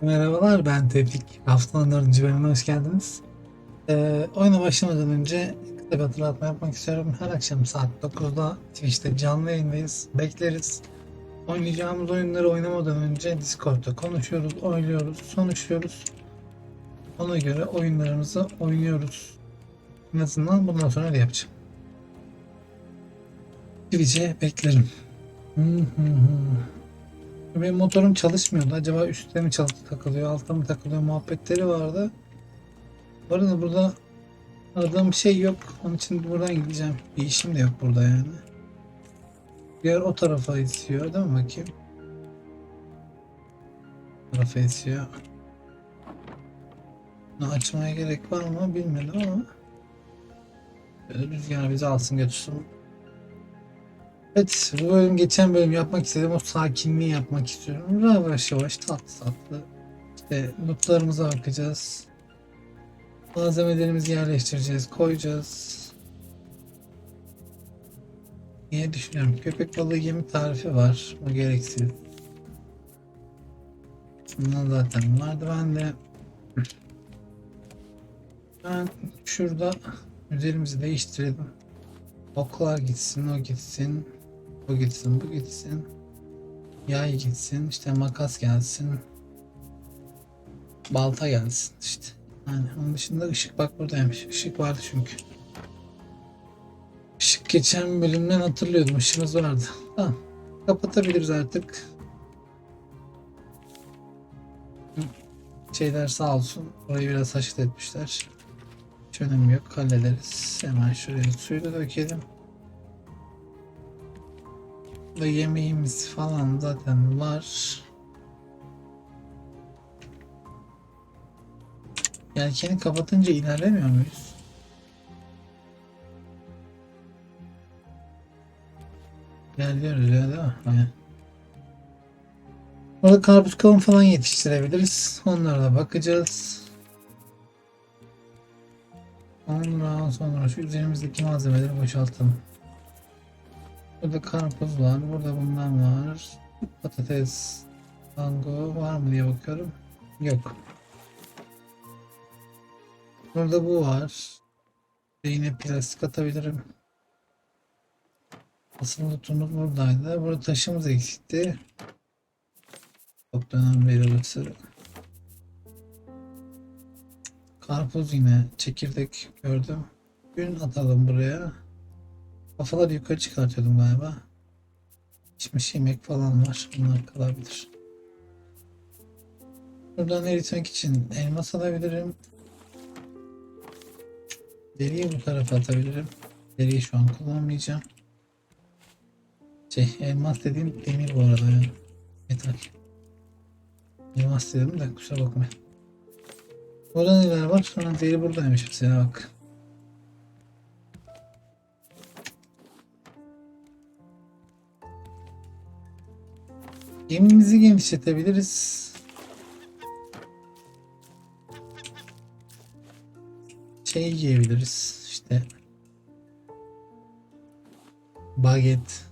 Merhabalar ben Tevfik. Haftanın dördüncü bölümüne hoş geldiniz. Ee, oyuna başlamadan önce kısa bir hatırlatma yapmak istiyorum. Her akşam saat 9'da Twitch'te canlı yayındayız. Bekleriz. Oynayacağımız oyunları oynamadan önce Discord'da konuşuyoruz, oynuyoruz, sonuçluyoruz. Ona göre oyunlarımızı oynuyoruz. En azından bundan sonra öyle yapacağım. Twitch'e beklerim. Benim motorum çalışmıyordu. Acaba üstte mi takılıyor, altta mı takılıyor muhabbetleri vardı. Bu arada burada aradığım bir şey yok. Onun için buradan gideceğim. Bir işim de yok burada yani. Diğer o tarafa esiyor değil mi bakayım? O tarafa esiyor. Bunu açmaya gerek var mı bilmedim ama. Böyle rüzgar bizi alsın götürsün. Evet, bu bölüm geçen bölüm yapmak istediğim o sakinliği yapmak istiyorum. Yavaş yavaş tatlı tatlı. İşte lootlarımıza bakacağız. Malzemelerimizi yerleştireceğiz, koyacağız. Niye düşünüyorum? Köpek balığı yemi tarifi var. O gereksiz. Bundan zaten vardı bende. Ben şurada üzerimizi değiştirelim. Oklar gitsin, o gitsin. Bu gitsin, bu gitsin. Yay gitsin, işte makas gelsin. Balta gelsin işte. Yani onun dışında ışık bak buradaymış. Işık vardı çünkü. Işık geçen bölümden hatırlıyordum. Işığımız vardı. Tamam. Kapatabiliriz artık. Şeyler sağ olsun. Orayı biraz haşit etmişler. Hiç önemi yok. Hallederiz. Hemen şuraya suyu da dökelim. Burada yemeğimiz falan zaten var. Yelkeni kapatınca ilerlemiyor muyuz? İlerliyoruz ya değil mi? Aynen. Orada karpuz kavun falan yetiştirebiliriz. Onlara da bakacağız. Sonra sonra şu üzerimizdeki malzemeleri boşaltalım. Burada karpuz var. Burada bundan var. Patates, mango var mı diye bakıyorum. Yok. Burada bu var. Yine plastik atabilirim. Asıl lootumuz buradaydı. Burada taşımız eksikti. Çok dönem beri burası. Karpuz yine çekirdek gördüm. Gün atalım buraya. Kafaları yukarı çıkartıyordum galiba. Pişmiş yemek falan var. Bunlar kalabilir. Buradan eritmek için elmas alabilirim. Deriyi bu tarafa atabilirim. Deriyi şu an kullanmayacağım. Şey elmas dediğim demir bu arada ya. Metal. Elmas dedim de kusura bakmayın. Burada neler var? Sonra deri buradaymış mesela bak. Gemimizi genişletebiliriz. Şey yiyebiliriz işte. Baget.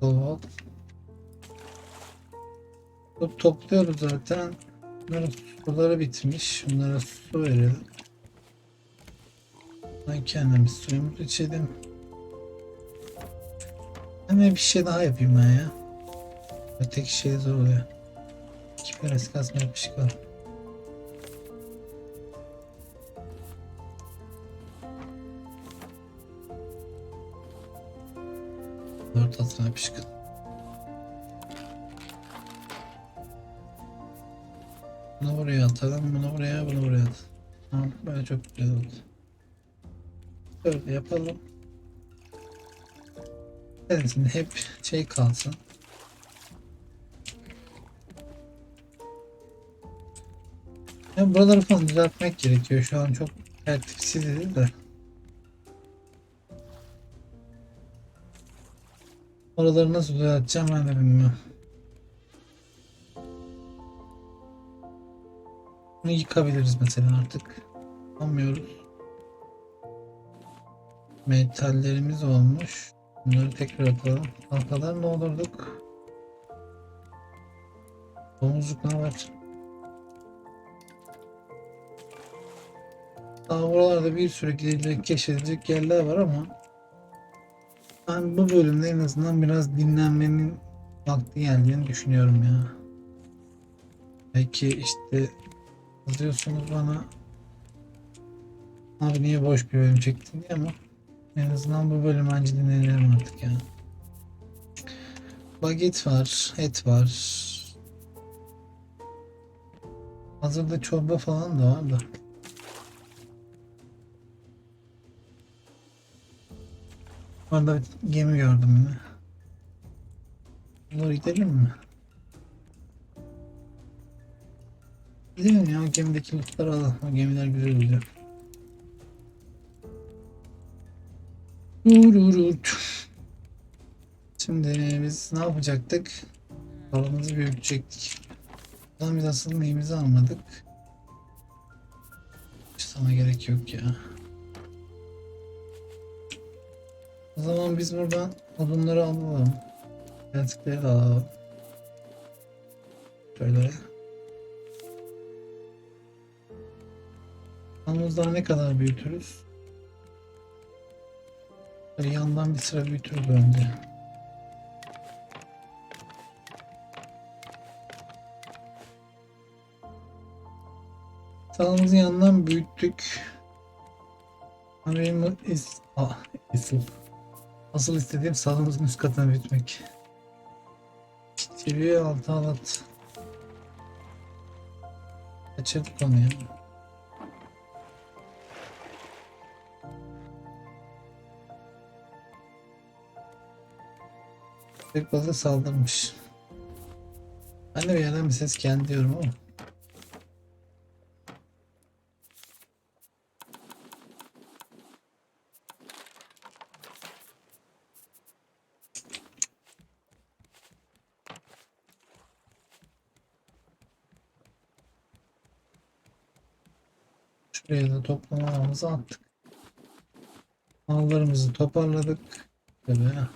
Dolap. Bu topluyoruz zaten. Bunların suları bitmiş. Bunlara su verelim. Ben kendimiz suyumuzu içelim. Hemen bir şey daha yapayım ben ya. Öteki şey zor oluyor. İki parası kasma yapışık var. Dört atma yapışık. Bunu buraya atalım, bunu buraya, bunu buraya atalım. Tamam, böyle çok güzel oldu. Böyle yapalım. Neresinde hep şey kalsın. Ya buraları falan düzeltmek gerekiyor. Şu an çok tertipsiz değil de. Oraları nasıl düzelteceğim ben de bilmiyorum. Bunu yıkabiliriz mesela artık. Yapamıyoruz. Metallerimiz olmuş. Bunları tekrar atalım. Halkalar ne olurduk? Domuzluklar var. Daha buralarda bir sürü gidilecek, keşfedilecek yerler var ama ben bu bölümde en azından biraz dinlenmenin vakti geldiğini düşünüyorum ya. Belki işte yazıyorsunuz bana abi niye boş bir bölüm çektin diye ama en azından bu bölüm bence dinlenelim artık ya. Baget var, et var. Hazırda çorba falan da var da. Orada bir gemi gördüm yine. Bunları gidelim mi? Gidelim ya gemideki lootları alalım. O gemiler güzel oluyor. Şimdi biz ne yapacaktık? Paramızı büyütecektik. Buradan biz asıl neyimizi almadık. Hiç sana gerek yok ya. O zaman biz buradan odunları alalım. Yaratıkları da alalım. Şöyle. Yalnızlar ne kadar büyütürüz? Böyle yandan bir sıra büyütürüz önce. Sağımızı yandan büyüttük. Benim is, ah, isim. Asıl istediğim sağımızın üst katını büyütmek. Seviye altı alat. Kaçırdık onu fazla saldırmış. Ben de bir bir ses geldi diyorum ama. Şuraya da toplamamızı attık. Mallarımızı toparladık. Böyle.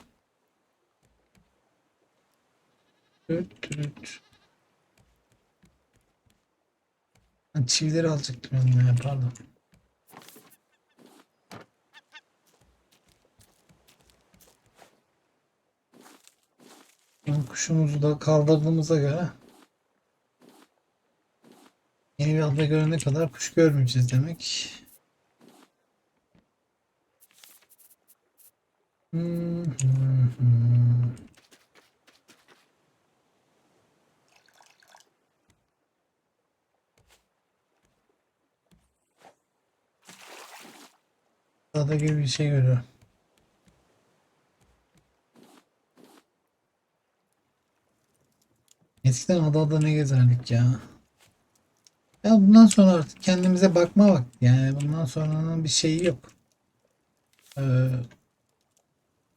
Tüt. Ben çivileri alacaktım yanıma ya pardon. Şimdi Kuşumuzu da kaldırdığımıza göre yeni bir ada görene kadar kuş görmeyeceğiz demek. Hmm, hmm, hmm. Ada gibi bir şey görüyorum. Eskiden adada ne gezerdik ya. Ya bundan sonra artık kendimize bakma vakti. Yani bundan sonranın bir şeyi yok. Ee,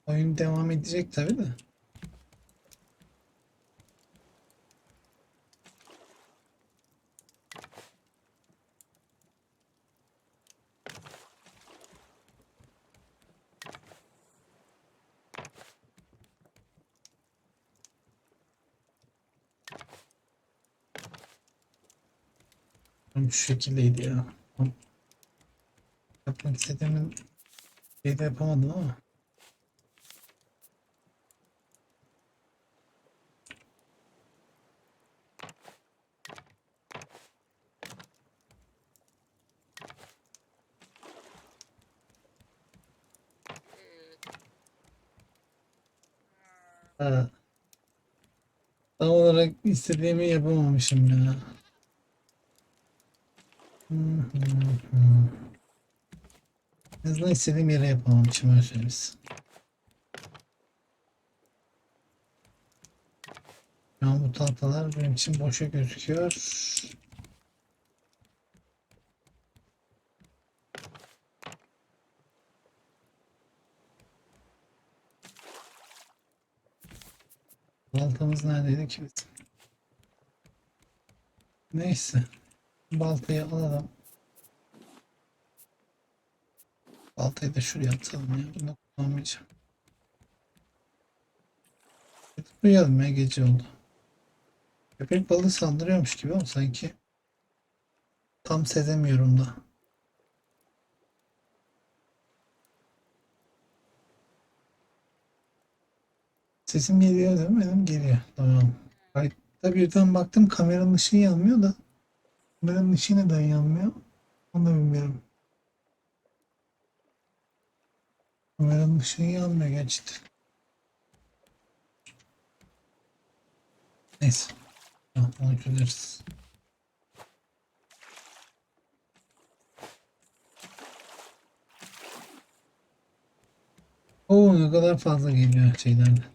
oyun devam edecek tabi de. Şu şekildeydi ya. Yapmak istediğimin şeyi de yapamadım ama. Tam olarak istediğimi yapamamışım ya. En azından istediğim yere yapamamışım öyle söyleyeyim. Şu an bu tahtalar benim için boşa gözüküyor. Baltamız neredeydi ki bizim? Neyse. Baltayı alalım. Baltayı da şuraya atalım ya. Bunu kullanmayacağım. Uyuyalım ya gece oldu. Köpek balığı saldırıyormuş gibi ama sanki tam sezemiyorum da. Sesim geliyor değil mi? Benim geliyor. Tamam. Kayıtta birden baktım kameranın ışığı yanmıyor da kameranın ışığı neden yanmıyor? Onu da bilmiyorum. Kameranın ışığı yanmıyor gerçekten. Neyse. Tamam, onu çözeriz. Oo ne kadar fazla geliyor şeylerden.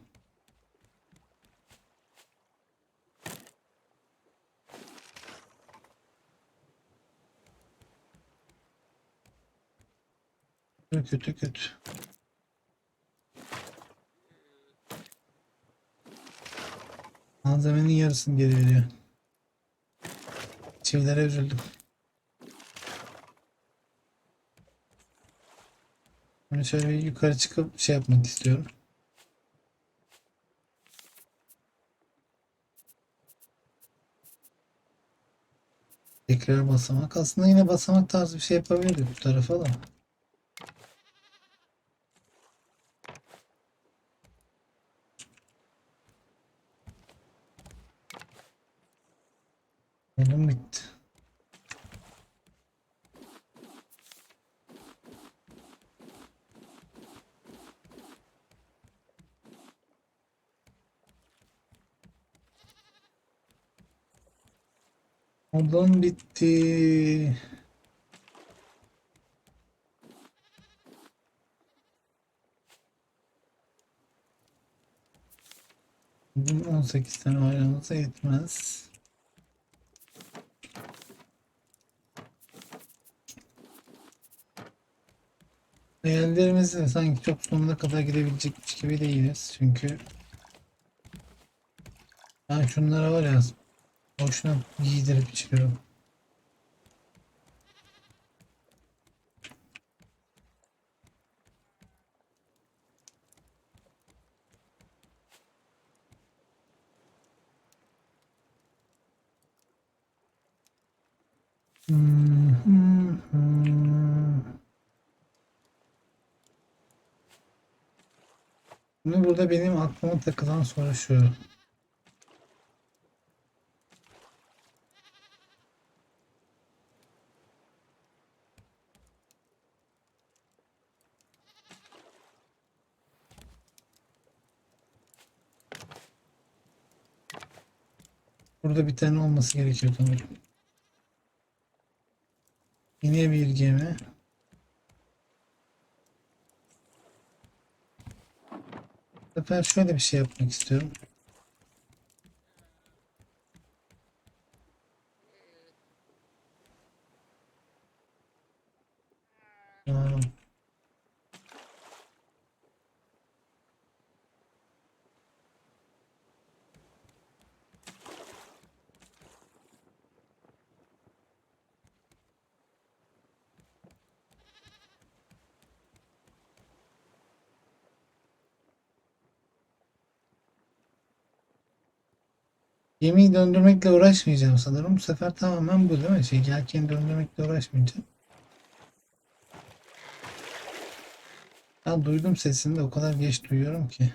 Kötü kötü. Malzemenin yarısını geri veriyor. Çivilere üzüldüm. Şimdi şöyle yukarı çıkıp şey yapmak istiyorum. Tekrar basamak. Aslında yine basamak tarzı bir şey yapabilirdik bu tarafa da. Oğlum bitti. Odam bitti. Bugün 18 tane ayranımıza yetmez. Hayallerimizde sanki çok sonuna kadar gidebilecekmiş gibi değiliz. Çünkü ben şunlara var ya boşuna giydirip içiyorum. Hmm, hmm, hmm. Şimdi burada benim aklıma takılan soru şu. Burada bir tane olması gerekiyor sanırım. Yine bir gemi. Sefer şöyle bir şey yapmak istiyorum. Gemiyi döndürmekle uğraşmayacağım sanırım. Bu sefer tamamen bu değil mi? Şey, yelkeni döndürmekle uğraşmayacağım. Ben duydum sesini de o kadar geç duyuyorum ki.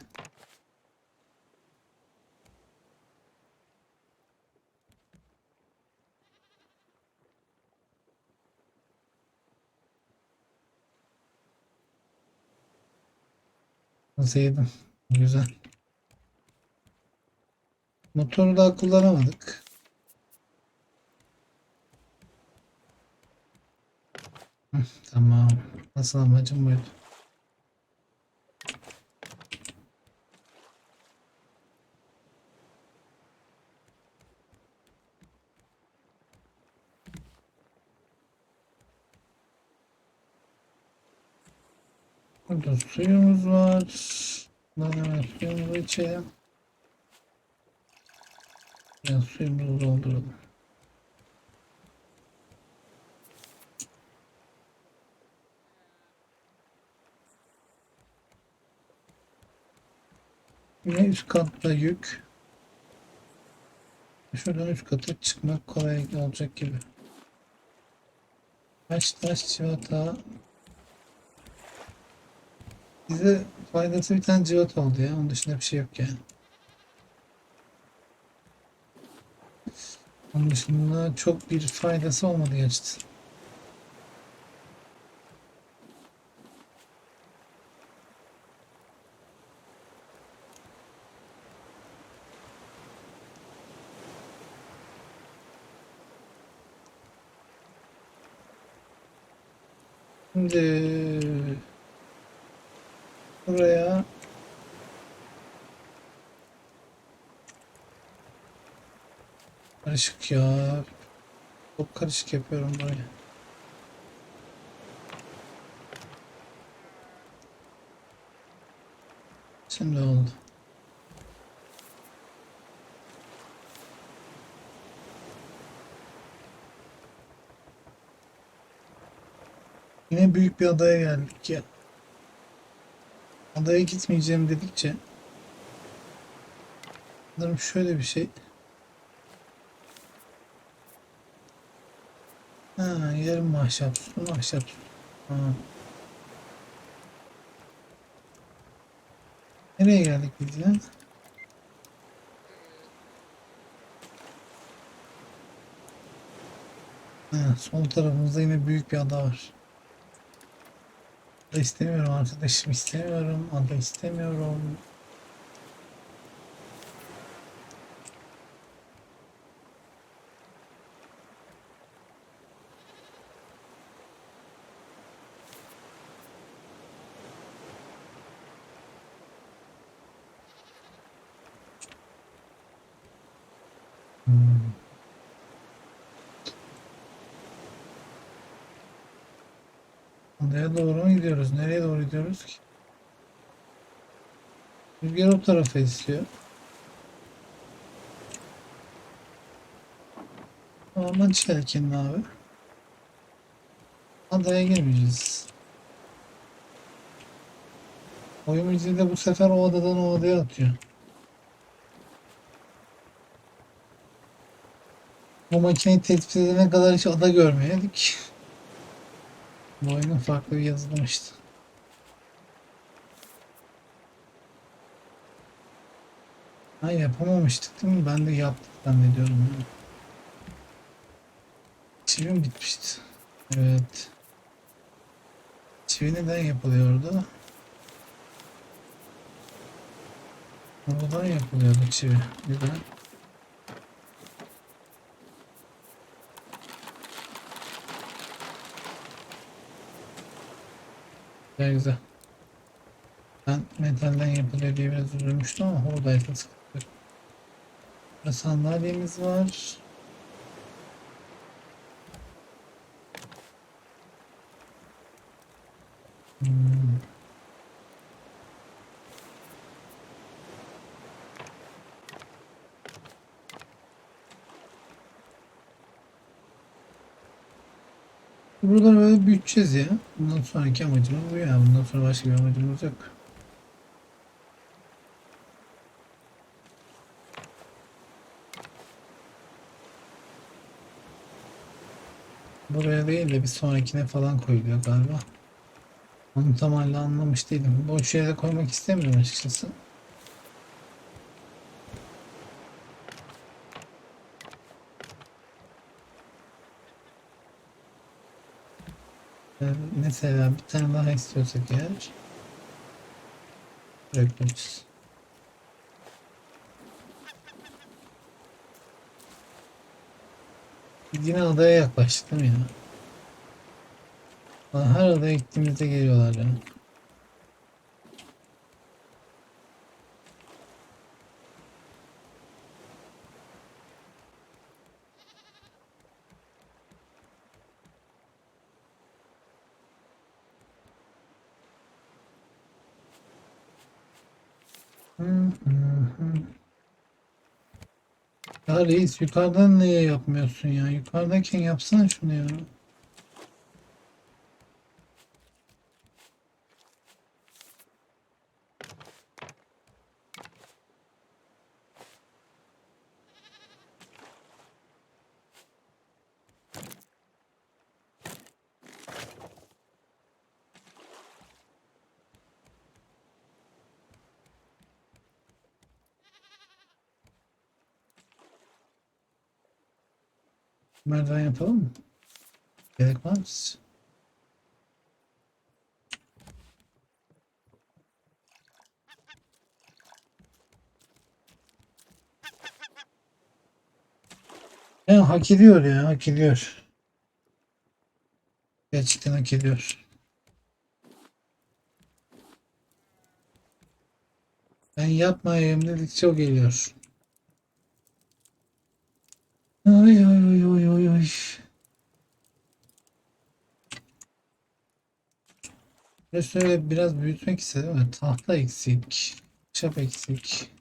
Sevdim. Güzel. Motoru daha kullanamadık. Tamam. Nasıl amacım buydu. Burada suyumuz var. Hemen suyumuzu içelim. Ya suyumuzu dolduralım. Yine üst katta yük. Şuradan üst kata çıkmak kolay olacak gibi. Taş taş civata. Bize faydası bir tane civata oldu ya. Onun dışında bir şey yok yani. Onun dışında çok bir faydası olmadı gerçekten. Şimdi buraya karışık ya. Çok karışık yapıyorum burayı. Şimdi oldu. Yine büyük bir adaya geldik ya. Adaya gitmeyeceğim dedikçe sanırım şöyle bir şey. Ha, yarım ahşap, su ahşap. Ha. Nereye geldik biz ya? Ha, sol tarafımızda yine büyük bir ada var. Ada istemiyorum arkadaşım istemiyorum. Ada istemiyorum. Hmm. Adaya doğru mu gidiyoruz? Nereye doğru gidiyoruz ki? Rüzgar o tarafa esiyor. Orman çelkin abi. Adaya girmeyeceğiz. Oyun bizi de bu sefer o adadan o adaya atıyor. Bu makineyi tespit edene kadar hiç ada görmeyedik. Bu oyunun farklı bir yazılımı işte. Ha yapamamıştık değil mi? Ben de yaptık zannediyorum. Çivim bitmişti. Evet. Çivi neden yapılıyordu? Buradan yapılıyordu çivi. Neden? Güzel güzel. Ben metalden yapılıyor diye biraz üzülmüştüm ama oradaysa sıkıntı. Burada sandalyemiz var. Hmm. Buraları böyle büyüteceğiz ya. Bundan sonraki amacımız bu ya. Bundan sonra başka bir amacımız yok. Buraya değil de bir sonrakine falan koyuluyor galiba. Onu tam hala anlamış değilim. Boş yere koymak istemiyorum açıkçası. Mesela bir tane daha istiyorsak eğer bırakmışız. Biz yine adaya yaklaştık değil mi ya? Her adaya gittiğimizde geliyorlar ya. Ya reis yukarıdan niye yapmıyorsun ya? Yukarıdayken yapsana şunu ya. Merdiven yapalım mı? Gerek var mı? Ya hak ediyor ya hak ediyor. Gerçekten hak ediyor. Ben yapmayayım dedikçe o geliyor. Ve biraz büyütmek istedim ama tahta eksik. Çap eksik.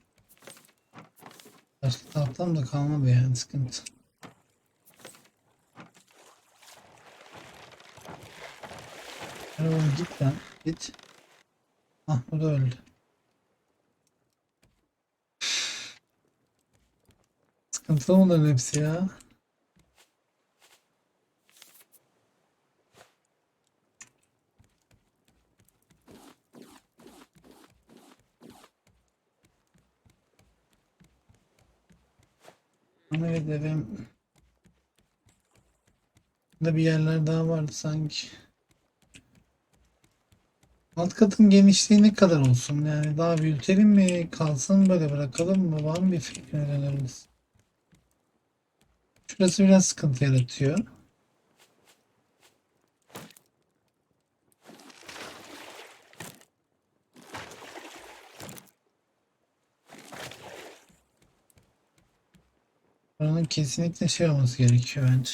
Başka tahtam da kalmadı yani sıkıntı. Oğlum git lan git. Ah bu da öldü. Sıkıntılı bunların hepsi ya. Ama edelim. Burada bir yerler daha vardı sanki. Alt katın genişliği ne kadar olsun? Yani daha büyütelim mi? Kalsın böyle bırakalım mı? Var mı bir fikrin öneriniz? Şurası biraz sıkıntı yaratıyor. Buranın kesinlikle şey olması gerekiyor bence.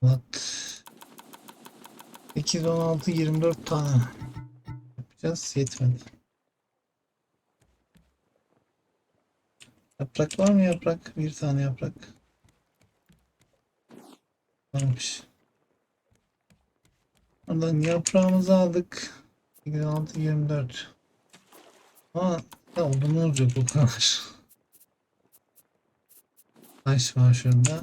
What? 8, 16, 24 tane yapacağız. Yetmedi. Yaprak var mı yaprak? Bir tane yaprak. Varmış. Oradan yaprağımızı aldık. 8, 16, 24. Ama ya odunumuz yok o kadar. Taş var şurada.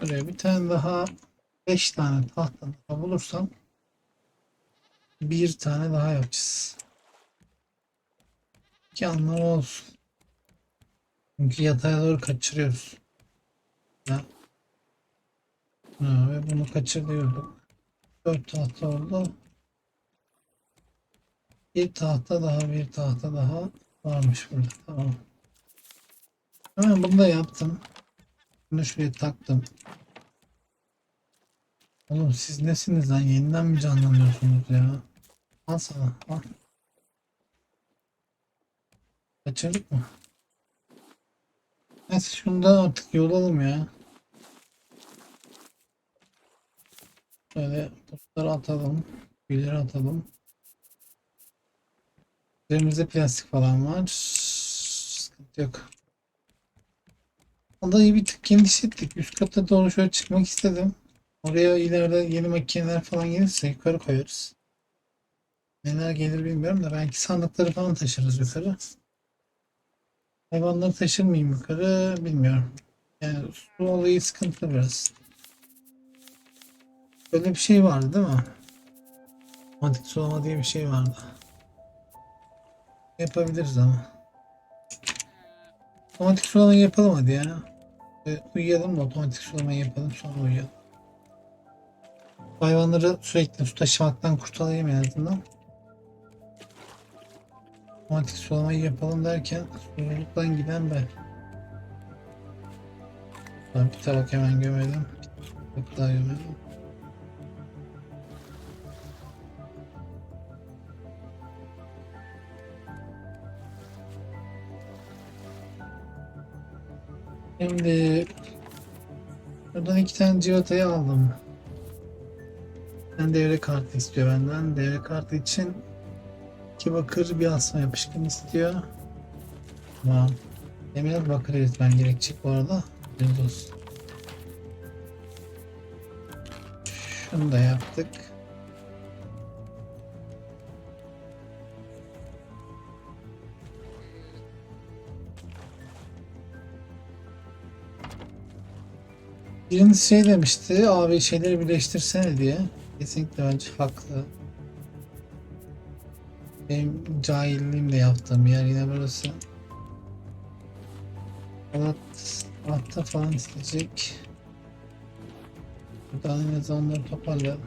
Buraya bir tane daha 5 tane tahta daha bulursam bir tane daha yapacağız. Ki olsun. Çünkü yataya doğru kaçırıyoruz. Ya. Ha, ve bunu kaçır diyorduk. 4 tahta oldu. Bir tahta daha, bir tahta daha varmış burada. Tamam. Hemen bunu da yaptım. Bunu şuraya taktım. Oğlum siz nesiniz lan? Yeniden mi canlanıyorsunuz ya? Al sana. Al. Kaçırdık mı? Neyse şunu da artık yolalım ya. Böyle botları atalım. Gülleri atalım. Üzerimizde plastik falan var. Sıkıntı yok. Odayı bir tık genişlettik. Üst kata doğru şöyle çıkmak istedim. Oraya ileride yeni makineler falan gelirse yukarı koyarız. Neler gelir bilmiyorum da belki sandıkları falan taşırız yukarı. Hayvanları taşır mıyım yukarı bilmiyorum. Yani su olayı sıkıntı biraz. Böyle bir şey vardı değil mi? Otomatik sulama diye bir şey vardı. Yapabiliriz ama. Otomatik sulamayı yapalım hadi ya. E, uyuyalım da otomatik sulamayı yapalım sonra uyuyalım. Hayvanları sürekli su taşımaktan kurtulayım en azından. Otomatik sulamayı yapalım derken susuzluktan giden ben. Ben bir tabak hemen gömelim. Bir daha gömelim. Şimdi buradan iki tane civatayı aldım. Ben devre kartı istiyor benden. Devre kartı için İki bakır bir asma yapışkan istiyor. Tamam. Demir bakır eritmen gerekecek bu arada. Bilginiz olsun. Şunu da yaptık. Birincisi şey demişti, abi şeyleri birleştirsene diye. Kesinlikle bence haklı. Benim cahilliğimle yaptığım yer yine burası. Alat, altta falan isteyecek. Buradan en azından onları toparlayalım.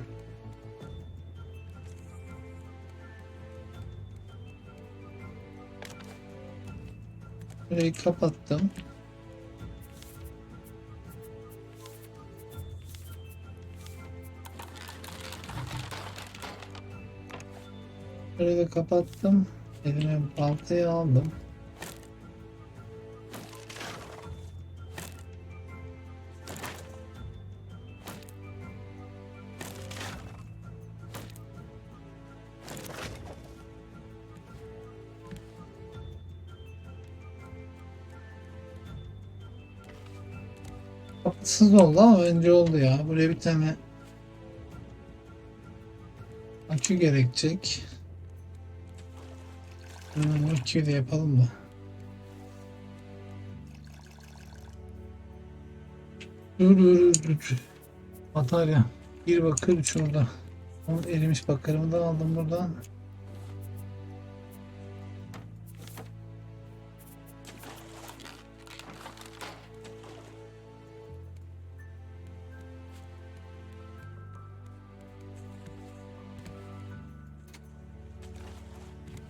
Burayı kapattım. Burayı da kapattım. Elime baltayı aldım. Kapısız oldu ama bence oldu ya. Buraya bir tane akü gerekecek. Hemen aküyü de yapalım da. Dur dur dur. Batarya. Bir bakır şurada. Onun erimiş bakırımı da aldım buradan.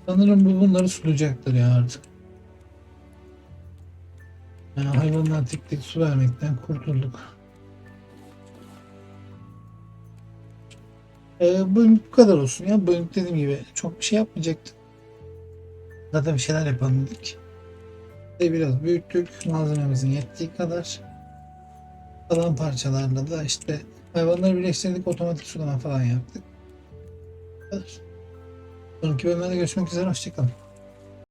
Sanırım bu bunları sulayacaktır ya artık. Yani hayvanlara tek tek su vermekten kurtulduk. Ee, bölümlük bu kadar olsun ya. Bölümlük dediğim gibi çok bir şey yapmayacaktım. Zaten bir şeyler yapalım dedik. Ve biraz büyüttük. Malzememizin yettiği kadar. Kalan parçalarla da işte hayvanları birleştirdik. Otomatik sulama falan yaptık. Bu kadar. Sonraki bölümlerde görüşmek üzere. Hoşçakalın.